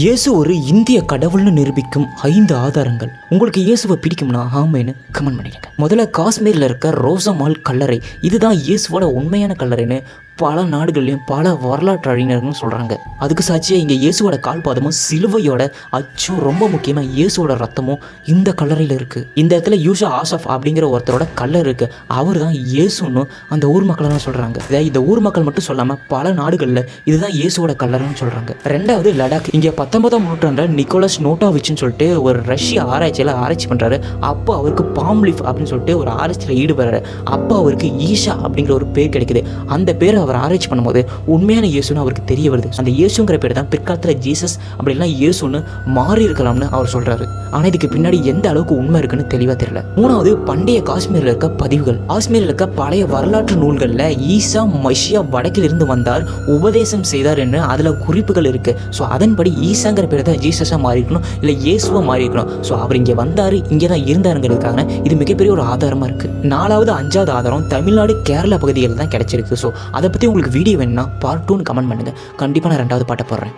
இயேசு ஒரு இந்திய கடவுள்னு நிரூபிக்கும் ஐந்து ஆதாரங்கள். உங்களுக்கு இயேசுவை பிடிக்கும்னா ஆமைன்னு கமெண்ட் பண்ணிடுங்க முதல்ல காஷ்மீரில் இருக்க ரோசமால் கல்லறை. இதுதான் இயேசுவோட உண்மையான கல்லறைன்னு பல நாடுகள்லையும் பல வரலாற்று அறிஞர்களும் சொல்கிறாங்க அதுக்கு சாட்சியாக இங்கே இயேசுவோட கால்பாதமும் சிலுவையோட அச்சும் ரொம்ப முக்கியமாக இயேசுவோட ரத்தமும் இந்த கல்லறையில் இருக்குது இந்த இடத்துல யூஷா ஆசஃப் அப்படிங்கிற ஒருத்தரோட கல்லர் இருக்குது அவர் தான் இயேசுன்னு அந்த ஊர் மக்களெல்லாம் சொல்கிறாங்க இதை இந்த ஊர் மக்கள் மட்டும் சொல்லாமல் பல நாடுகளில் இதுதான் இயேசுவோட கல்லர்னு சொல்கிறாங்க ரெண்டாவது லடாக். இங்கே பத்தொன்பதாம் நூற்றாண்டில் நிக்கோலஸ் நோட்டாவிச்சுன்னு சொல்லிட்டு ஒரு ரஷ்ய ஆராய்ச்சியில் ஆராய்ச்சி பண்ணுறாரு அப்போ அவருக்கு பாம்லிஃப் அப்படின்னு சொல்லிட்டு ஒரு ஆராய்ச்சியில் ஈடுபடுறாரு. அப்போ அவருக்கு ஈஷா அப்படிங்கிற ஒரு பேர் கிடைக்குது. அந்த பேரை அவர் ஆராய்ச்சி பண்ணும்போது உண்மையான இயேசுன்னு அவருக்கு தெரிய வருது. அந்த இயேசுங்கிற பேர் தான் பிற்காலத்தில் ஜீசஸ் அப்படிலாம் இயேசுன்னு மாறி இருக்கலாம்னு அவர் சொல்கிறாரு ஆனால் இதுக்கு பின்னாடி எந்த அளவுக்கு உண்மை இருக்குன்னு தெளிவாக தெரியல. மூணாவது பண்டைய காஷ்மீரில் இருக்க பதிவுகள். காஷ்மீரில் இருக்க பழைய வரலாற்று நூல்களில் ஈசா மஷியா வடக்கிலிருந்து வந்தார் உபதேசம் செய்தார் என்று அதில் குறிப்புகள் இருக்குது ஸோ அதன்படி ஈசாங்கிற பேர் தான் ஜீசஸாக மாறிக்கணும் இல்லை இயேசுவாக மாறிக்கணும் ஸோ அவர் இங்கே வந்தார் இங்கே தான் இருந்தாருங்கிறதுக்காக இது மிகப்பெரிய ஒரு ஆதாரமாக இருக்குது நாலாவது அஞ்சாவது ஆதாரம் தமிழ்நாடு கேரளா பகுதிகளில் தான் கிடைச்சிருக்கு. ஸோ அதை பற்றி உங்களுக்கு வீடியோ வேணும்னா பார்ட் டூன்னு கமெண்ட் பண்ணுங்கள் கண்டிப்பாக நான் ரெண்டாவது பாட்டை போடுறேன்.